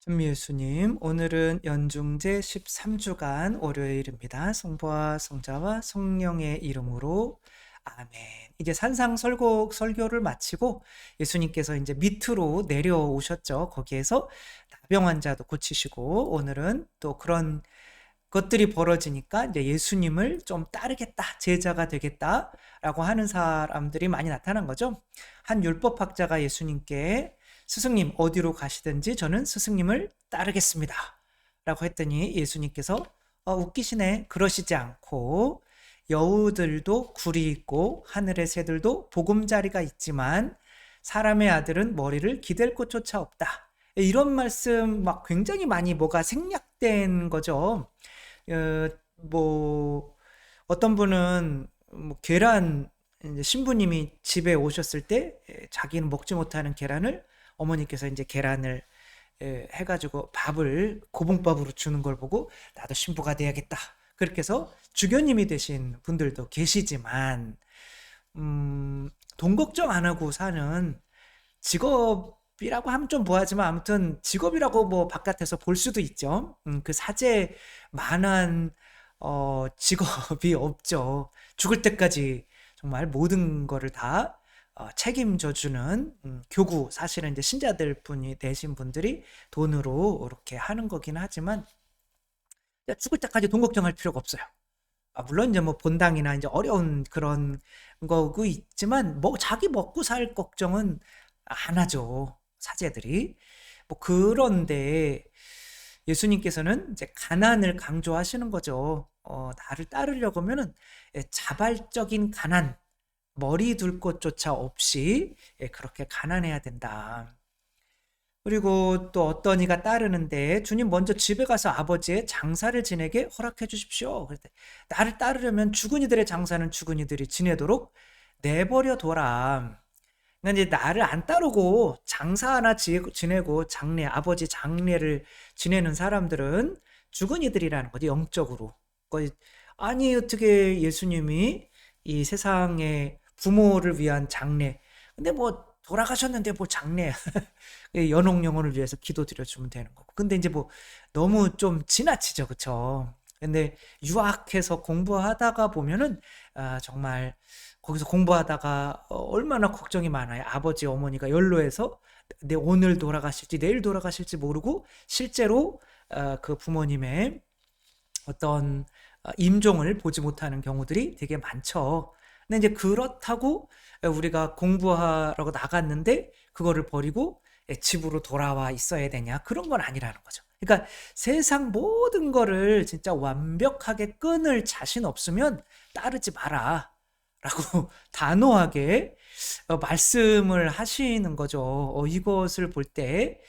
천미예수님, 오늘은 연중제 13주간 월요일입니다. 성부와 성자와 성령의 이름으로 아멘. 이제 산상설곡 설교를 마치고 예수님께서 이제 밑으로 내려오셨죠. 거기에서 나병 환자도 고치시고 오늘은 또 그런 것들이 벌어지니까 이제 예수님을 좀 따르겠다, 제자가 되겠다라고 하는 사람들이 많이 나타난 거죠. 한 율법학자가 예수님께 스승님 어디로 가시든지 저는 스승님을 따르겠습니다. 라고 했더니 예수님께서 어, 웃기시네. 그러시지 않고 여우들도 굴이 있고 하늘의 새들도 보금자리가 있지만 사람의 아들은 머리를 기댈 곳조차 없다. 이런 말씀 막 굉장히 많이 뭐가 생략된 거죠. 어, 뭐 어떤 분은 뭐 계란 신부님이 집에 오셨을 때 자기는 먹지 못하는 계란을 어머니께서 이제 계란을 해가지고 밥을 고봉밥으로 주는 걸 보고 나도 신부가 돼야겠다. 그렇게 해서 주교님이 되신 분들도 계시지만 음, 돈 걱정 안 하고 사는 직업이라고 하면 좀 뭐하지만 아무튼 직업이라고 뭐 바깥에서 볼 수도 있죠. 음, 그 사제 만한 어, 직업이 없죠. 죽을 때까지 정말 모든 거를 다 어, 책임져 주는 음, 교구 사실은 이제 신자들 분이 되신 분들이 돈으로 이렇게 하는 거긴 하지만 죽을 때까지 돈 걱정할 필요가 없어요. 아, 물론 이제 뭐 본당이나 이제 어려운 그런 거고 있지만 뭐 자기 먹고 살 걱정은 안 하죠 사제들이 뭐 그런데 예수님께서는 이제 가난을 강조하시는 거죠. 어, 나를 따르려고 하면은 예, 자발적인 가난 머리 둘 곳조차 없이 예, 그렇게 가난해야 된다. 그리고 또 어떤 이가 따르는데 주님 먼저 집에 가서 아버지의 장사를 지내게 허락해 주십시오. 그랬더 나를 따르려면 죽은 이들의 장사는 죽은 이들이 지내도록 내버려 둬라. 그러니까 이제 나를 안 따르고 장사 하나 지내고 장례 아버지 장례를 지내는 사람들은 죽은 이들이라는 거지 영적으로. 아니 어떻게 예수님이 이 세상에 부모를 위한 장례. 근데 뭐 돌아가셨는데 뭐 장례 연옥 영혼을 위해서 기도 드려주면 되는 거고. 근데 이제 뭐 너무 좀 지나치죠, 그쵸? 근데 유학해서 공부하다가 보면은 아, 정말 거기서 공부하다가 어, 얼마나 걱정이 많아요. 아버지 어머니가 연로해서 내 오늘 돌아가실지 내일 돌아가실지 모르고 실제로 어, 그 부모님의 어떤 어, 임종을 보지 못하는 경우들이 되게 많죠. 근데 이제 그렇다고 우리가 공부하라고 나갔는데 그거를 버리고 집으로 돌아와 있어야 되냐? 그런 건 아니라는 거죠. 그러니까 세상 모든 거를 진짜 완벽하게 끊을 자신 없으면 따르지 마라. 라고 단호하게 어, 말씀을 하시는 거죠. 어, 이것을 볼때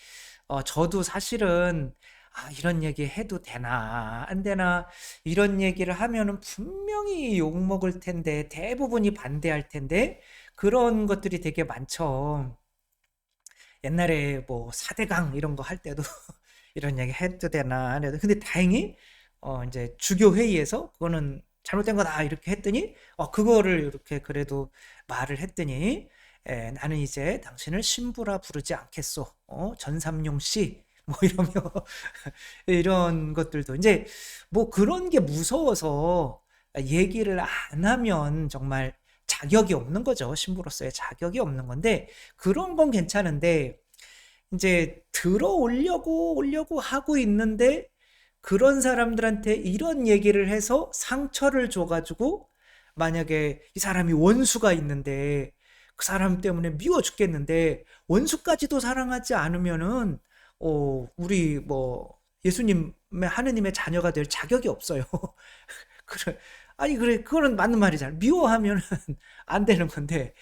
어, 저도 사실은 아, 이런 얘기 해도 되나, 안 되나, 이런 얘기를 하면은 분명히 욕먹을 텐데, 대부분이 반대할 텐데, 그런 것들이 되게 많죠. 옛날에 뭐, 사대강 이런 거 할 때도 이런 얘기 해도 되나, 안 해도. 근데 다행히, 어, 이제 주교회의에서 그거는 잘못된 거다, 이렇게 했더니, 어, 그거를 이렇게 그래도 말을 했더니, 에, 나는 이제 당신을 신부라 부르지 않겠소. 어, 전삼용 씨. 뭐 이러며 이런 것들도 이제 뭐 그런 게 무서워서 얘기를 안 하면 정말 자격이 없는 거죠. 신부로서의 자격이 없는 건데 그런 건 괜찮은데 이제 들어오려고 오려고 하고 있는데 그런 사람들한테 이런 얘기를 해서 상처를 줘가지고 만약에 이 사람이 원수가 있는데 그 사람 때문에 미워 죽겠는데 원수까지도 사랑하지 않으면은 어, 우리 뭐 예수님의 하느님의 자녀가 될 자격이 없어요. 그래. 아니 그래 그거는 맞는 말이잖아. 미워하면은 안 되는 건데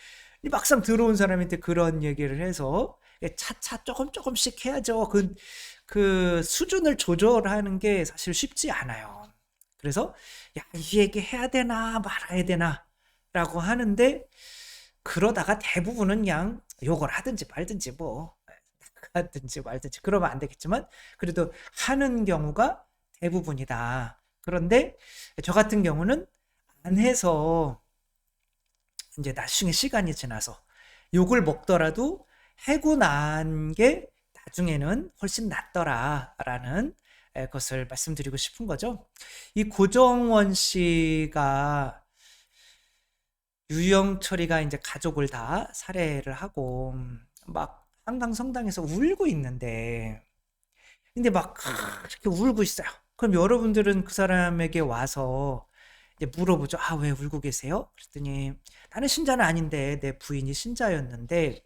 막상 들어온 사람한테 그런 얘기를 해서 차차 조금 조금씩 해야죠. 그, 그 수준을 조절하는 게 사실 쉽지 않아요. 그래서 야, 이 얘기 해야 되나 말아야 되나 라고 하는데 그러다가 대부분은 그냥 욕을 하든지 말든지 뭐 하든지 말든지 그러면 안 되겠지만 그래도 하는 경우가 대부분이다. 그런데 저 같은 경우는 안 해서 이제 나중에 시간이 지나서 욕을 먹더라도 해고 난 게 나중에는 훨씬 낫더라라는 에, 것을 말씀드리고 싶은 거죠. 이 고정원 씨가 유영철이가 이제 가족을 다 살해를 하고 음, 막 한강 성당에서 울고 있는데 근데 막 이렇게 울고 있어요. 그럼 여러분들은 그 사람에게 와서 이제 물어보죠. 아, 왜 울고 계세요? 그랬더니 나는 신자는 아닌데 내 부인이 신자였는데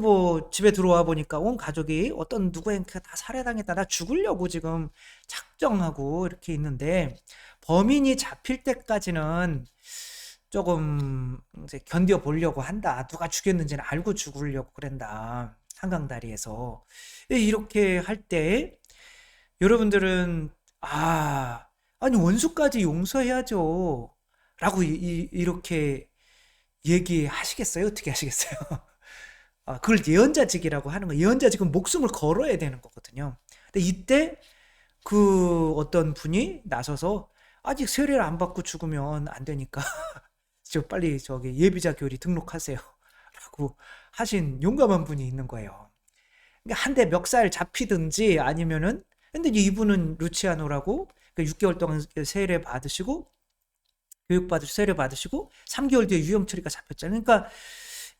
뭐 집에 들어와 보니까 온 가족이 어떤 누구한테 다 살해당했다. 나 죽으려고 지금 작정하고 이렇게 있는데 범인이 잡힐 때까지는 조금 이제 견뎌 보려고 한다. 누가 죽였는지는 알고 죽으려고 그런다. 한강 다리에서 이렇게 할 때 여러분들은 아 아니 원수까지 용서해야죠. 라고 이, 렇게 얘기하시겠어요? 어떻게 하시겠어요? 아, 그걸 예언자직이라고 하는 거. 예언자직은 목숨을 걸어야 되는 거거든요. 근데 이때 그 어떤 분이 나서서 아직 세례를 안 받고 죽으면 안 되니까 저 빨리 저기 예비자 교리 등록하세요. 라고 하신 용감한 분이 있는 거예요. 그러니까 한대 멱살 잡히든지 아니면은 근데 이분은 루치아노라고 6개월 그 동안 세례 받으시고 교육 받으시고 세례 받으시고 3개월 뒤에 유영철이가 잡혔잖아요. 그러니까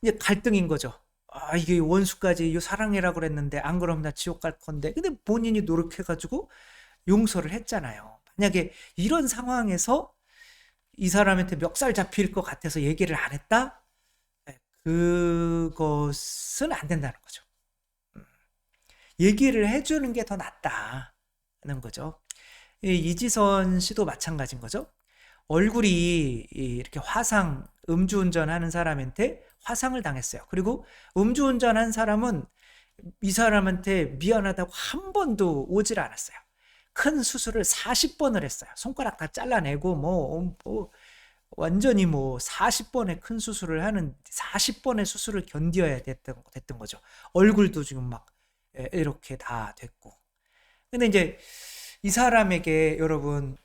이제 갈등인 거죠. 아, 이게 원수까지 사랑해라 그랬는데 안 그러면 나 지옥 갈 건데. 근데 본인이 노력해가지고 용서를 했잖아요. 만약에 이런 상황에서 이 사람한테 멱살 잡힐 것 같아서 얘기를 안 했다? 네, 그것은 안 된다는 거죠. 음. 얘기를 해주는 게 더 낫다는 거죠. 이지선 씨도 마찬가지인 거죠. 얼굴이 이렇게 화상, 음주운전 하는 사람한테 화상을 당했어요. 그리고 음주운전 한 사람은 이 사람한테 미안하다고 한 번도 오질 않았어요. 큰 수술을 40번을 했어요. 손가락 다 잘라내고 뭐, 뭐 완전히 뭐 40번의 큰 수술을 하는 40번의 수술을 견뎌야 됐던, 됐던 거죠. 얼굴도 지금 막 이렇게 다 됐고. 근데 이제 이 사람에게 여러분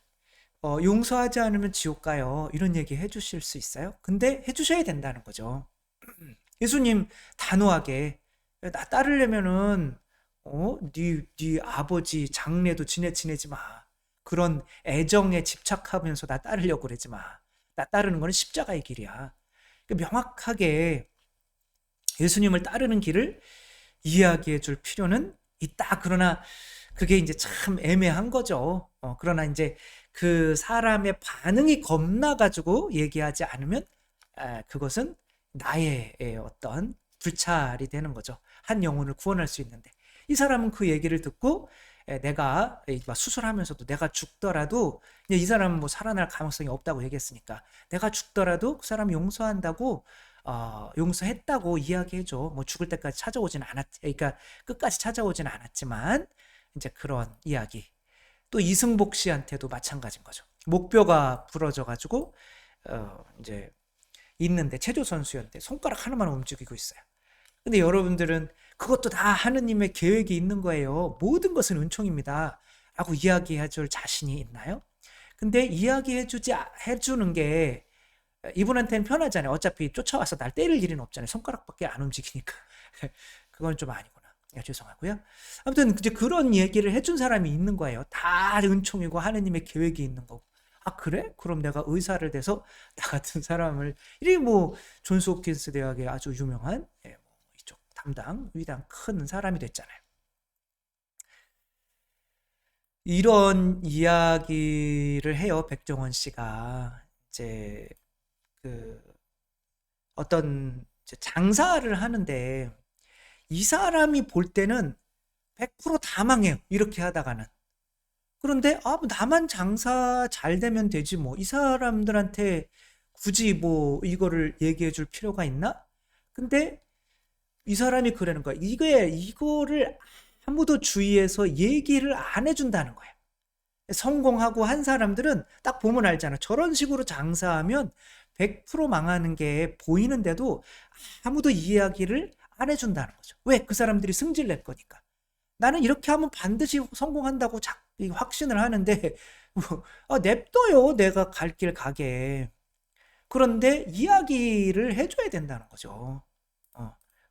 어, 용서하지 않으면 지옥 가요. 이런 얘기 해주실 수 있어요? 근데 해주셔야 된다는 거죠. 예수님 단호하게 나 따르려면은 어, 네, 네 아버지 장례도 지내 지내지 마. 그런 애정에 집착하면서 나 따르려고 그러지 마. 나 따르는 거는 십자가의 길이야. 그러니까 명확하게 예수님을 따르는 길을 이야기해 줄 필요는 있다. 그러나 그게 이제 참 애매한 거죠. 어, 그러나 이제 그 사람의 반응이 겁나가지고 얘기하지 않으면 아, 그것은 나의 어떤 불찰이 되는 거죠. 한 영혼을 구원할 수 있는데 이 사람은 그 얘기를 듣고 내가 수술하면서도 내가 죽더라도 이 사람은 뭐 살아날 가능성이 없다고 얘기했으니까 내가 죽더라도 그 사람 용서한다고 어, 용서했다고 이야기해줘. 뭐 죽을 때까지 찾아오진 않았, 그러니까 끝까지 찾아오진 않았지만 이제 그런 이야기. 또 이승복 씨한테도 마찬가지인 거죠. 목뼈가 부러져 가지고 어 이제 있는데 체조 선수였는데 손가락 하나만 움직이고 있어요. 근데 여러분들은 그것도 다 하느님의 계획이 있는 거예요. 모든 것은 은총입니다. 라고 이야기해 줄 자신이 있나요? 근데 이야기해 주지 해 주는 게 이분한테는 편하잖아요. 어차피 쫓아와서 날 때릴 일은 없잖아요. 손가락밖에 안 움직이니까. 그건 좀 아니고. 야, 죄송하고요. 아무튼 이제 그런 얘기를 해준 사람이 있는 거예요. 다 은총이고 하느님의 계획이 있는 거고. 아 그래? 그럼 내가 의사를 돼서 나 같은 사람을 이뭐 존스 홉킨스 대학의 아주 유명한 예, 뭐 담당 위당 큰 사람이 됐잖아요. 이런 이야기를 해요 백종원 씨가 이제 그 어떤 장사를 하는데 이 사람이 볼 때는 100%다 망해요. 이렇게 하다가는. 그런데 아, 뭐 나만 장사 잘 되면 되지 뭐. 이 사람들한테 굳이 뭐 이거를 얘기해 줄 필요가 있나? 근데 이 사람이 그러는 거야. 이거에 이거를 아무도 주위에서 얘기를 안 해준다는 거야. 성공하고 한 사람들은 딱 보면 알잖아. 저런 식으로 장사하면 100% 망하는 게 보이는데도 아무도 이야기를 안 해준다는 거죠. 왜? 그 사람들이 승질 낼 거니까. 나는 이렇게 하면 반드시 성공한다고 자, 확신을 하는데, 뭐, 아, 냅둬요. 내가 갈 길 가게. 그런데 이야기를 해줘야 된다는 거죠.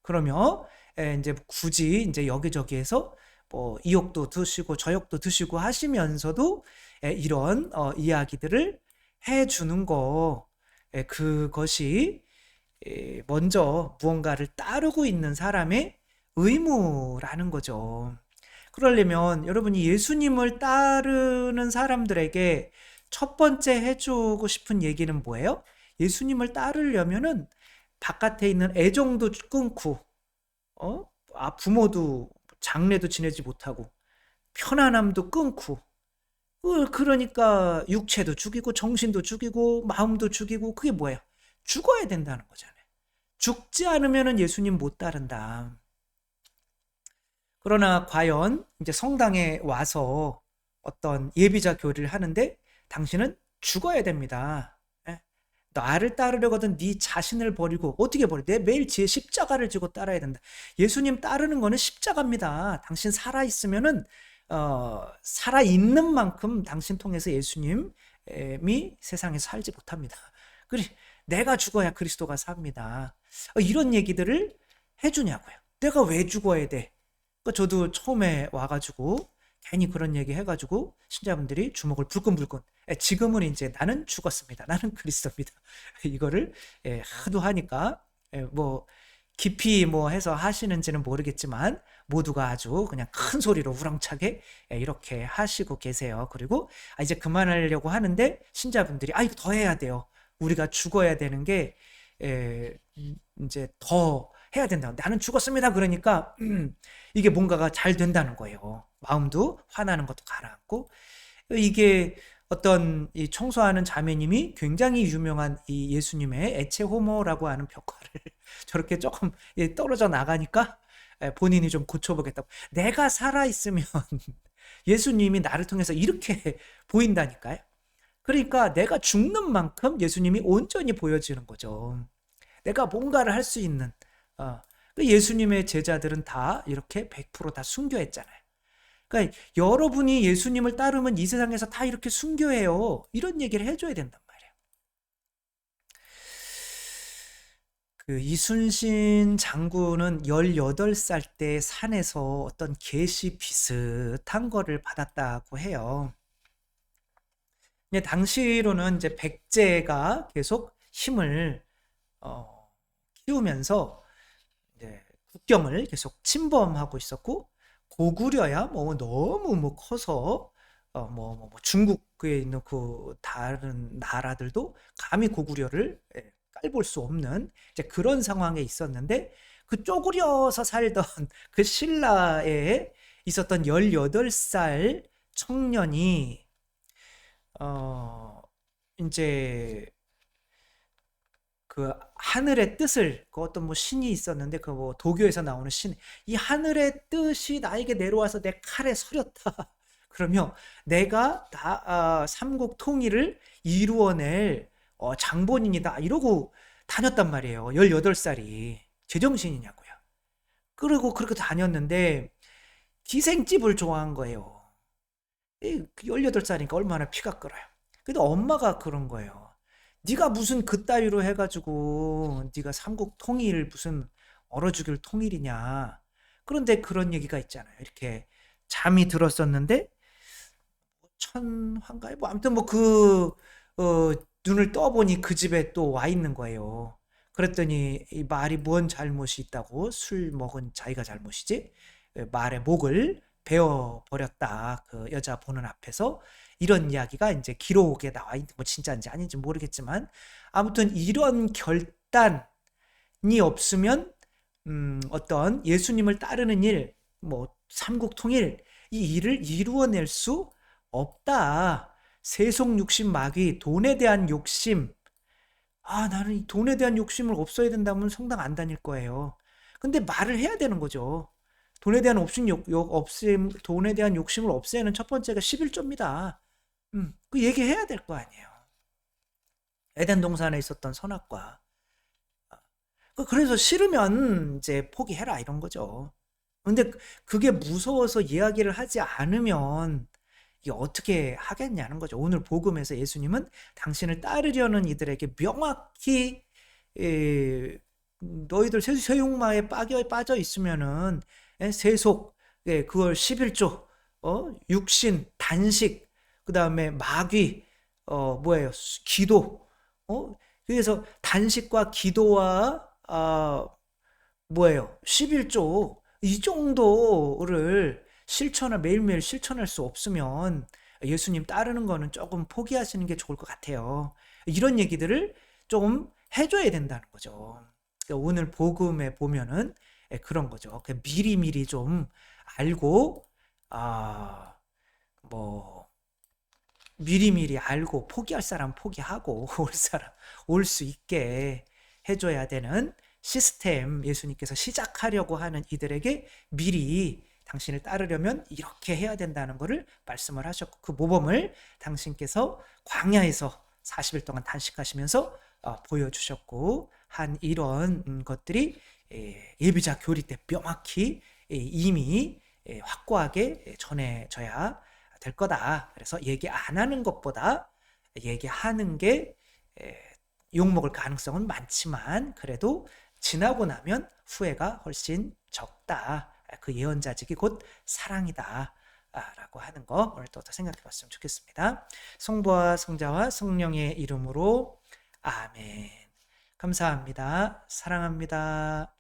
어, 그러면 에, 이제 굳이 이제 여기저기에서 뭐 이 욕도 드시고 저 욕도 드시고 하시면서도 에, 이런 어, 이야기들을 해주는 거 에, 그것이 에, 먼저 무언가를 따르고 있는 사람의 의무라는 거죠. 그러려면 여러분이 예수님을 따르는 사람들에게 첫 번째 해주고 싶은 얘기는 뭐예요? 예수님을 따르려면은 바깥에 있는 애정도 끊고, 어? 아, 부모도 장례도 지내지 못하고, 편안함도 끊고, 어, 그러니까 육체도 죽이고, 정신도 죽이고, 마음도 죽이고, 그게 뭐예요? 죽어야 된다는 거잖아요. 죽지 않으면은 예수님 못 따른다. 그러나 과연 이제 성당에 와서 어떤 예비자 교리를 하는데 당신은 죽어야 됩니다. 예? 나를 따르려거든 네 자신을 버리고 어떻게 버려? 내 매일 제 십자가를 지고 따라야 된다. 예수님 따르는 거는 십자가입니다. 당신 살아 있으면은 어, 살아 있는 만큼 당신 통해서 예수님이 세상에 살지 못합니다. 그래 내가 죽어야 그리스도가 삽니다. 어, 이런 얘기들을 해주냐고요. 내가 왜 죽어야 돼? 그 저도 처음에 와가지고 괜히 그런 얘기 해가지고 신자분들이 주먹을 불끈불끈 예, 지금은 이제 나는 죽었습니다. 나는 그리스도입니다. 이거를 예, 하도 하니까 예, 뭐 깊이 뭐 해서 하시는지는 모르겠지만 모두가 아주 그냥 큰 소리로 우렁차게 이렇게 하시고 계세요. 그리고 아, 이제 그만하려고 하는데 신자분들이 아 이거 더 해야 돼요. 우리가 죽어야 되는 게 이제 더 해야 된다. 나는 죽었습니다. 그러니까 음, 이게 뭔가가 잘 된다는 거예요. 마음도 화나는 것도 가라앉고 이게 어떤 이 청소하는 자매님이 굉장히 유명한 이 예수님의 애체 호모라고 하는 벽화를 저렇게 조금 떨어져 나가니까 본인이 좀 고쳐보겠다고. 내가 살아있으면 예수님이 나를 통해서 이렇게 보인다니까요. 그러니까 내가 죽는 만큼 예수님이 온전히 보여지는 거죠. 내가 뭔가를 할 수 있는 어, 그 예수님의 제자들은 다 이렇게 100%다 순교했잖아요. 그러니까 여러분이 예수님을 따르면 이 세상에서 다 이렇게 순교해요. 이런 얘기를 해줘야 된단 말이에요. 그 이순신 장군은 18살 때 산에서 어떤 계시 비슷한 거를 받았다고 해요. 근데 당시로는 이제 백제가 계속 힘을 어, 키우면서 국경을 계속 침범하고 있었고 고구려야? 뭐 너무 뭐 커서 어 뭐, 뭐, 뭐 중국에 있는 그 다른 나라들도 감히 고구려를 예, 깔볼 수 없는 이제 그런 상황에 있었는데 그 쪼그려서 살던 그 신라에 있었던 18살 청년이 어 이제 그 하늘의 뜻을 그 어떤 뭐 신이 있었는데 그 뭐 도교에서 나오는 신 이 하늘의 뜻이 나에게 내려와서 내 칼에 서렸다. 그러면 내가 다 아, 삼국 통일을 이루어낼 어, 장본인이다 이러고 다녔단 말이에요. 18살이 제정신이냐고요. 그리고 그렇게 다녔는데 기생집을 좋아한 거예요. 18살이니까 얼마나 피가 끓어요. 근데 엄마가 그런 거예요. 네가 무슨 그따위로 해가지고 네가 삼국 통일 무슨 얼어 죽일 통일이냐. 그런데 그런 얘기가 있잖아요. 이렇게 잠이 들었었는데 천황가에 뭐 아무튼 뭐그 어, 눈을 떠보니 그 집에 또 와 있는 거예요. 그랬더니 이 말이 뭔 잘못이 있다고 술 먹은 자기가 잘못이지 말의 목을 베어 버렸다. 그 여자 보는 앞에서 이런 이야기가 이제 기록에 나와 있는 뭐 진짜인지 아닌지 모르겠지만 아무튼 이런 결단이 없으면 음, 어떤 예수님을 따르는 일, 뭐 삼국 통일 이 일을 이루어낼 수 없다. 세속 욕심 마귀, 돈에 대한 욕심. 아, 나는 이 돈에 대한 욕심을 없어야 된다면 성당 안 다닐 거예요. 근데 말을 해야 되는 거죠. 돈에 대한 없음, 욕, 욕, 없음, 돈에 대한 욕심을 없애는 첫 번째가 11조입니다. 음, 그 얘기해야 될 거 아니에요. 에덴 동산에 있었던 선악과. 그 그래서 싫으면 이제 포기해라 이런 거죠. 근데 그게 무서워서 이야기를 하지 않으면 이게 어떻게 하겠냐는 거죠. 오늘 복음에서 예수님은 당신을 따르려는 이들에게 명확히 에, 너희들 세- 세욕마에 빠져 있으면은 예, 세속 예, 그걸 11조 어 육신 단식 그 다음에 마귀 어 뭐예요 수- 기도 어 그래서 단식과 기도와 아 뭐예요 11조 이 정도를 실천을 매일매일 실천할 수 없으면 예수님 따르는 거는 조금 포기하시는 게 좋을 것 같아요. 이런 얘기들을 좀 해줘야 된다는 거죠. 그러니까 오늘 복음에 보면은 예, 그런 거죠. 그 미리 미리 좀 알고 아 뭐 미리 미리 알고 포기할 사람 포기하고 올 사람 올 수 있게 해줘야 되는 시스템 예수님께서 시작하려고 하는 이들에게 미리 당신을 따르려면 이렇게 해야 된다는 것을 말씀을 하셨고 그 모범을 당신께서 광야에서 40일 동안 단식하시면서 어, 보여주셨고 한 이런 음, 것들이 예, 예비자 교리 때 명확히 예, 이미 예, 확고하게 예, 전해져야 될 거다. 그래서 얘기 안 하는 것보다 얘기하는 게 예, 욕먹을 가능성은 많지만 그래도 지나고 나면 후회가 훨씬 적다. 그 예언자직이 곧 사랑이다. 아, 라고 하는 거 오늘 또 생각해 봤으면 좋겠습니다. 성부와 성자와 성령의 이름으로 아멘. 감사합니다. 사랑합니다.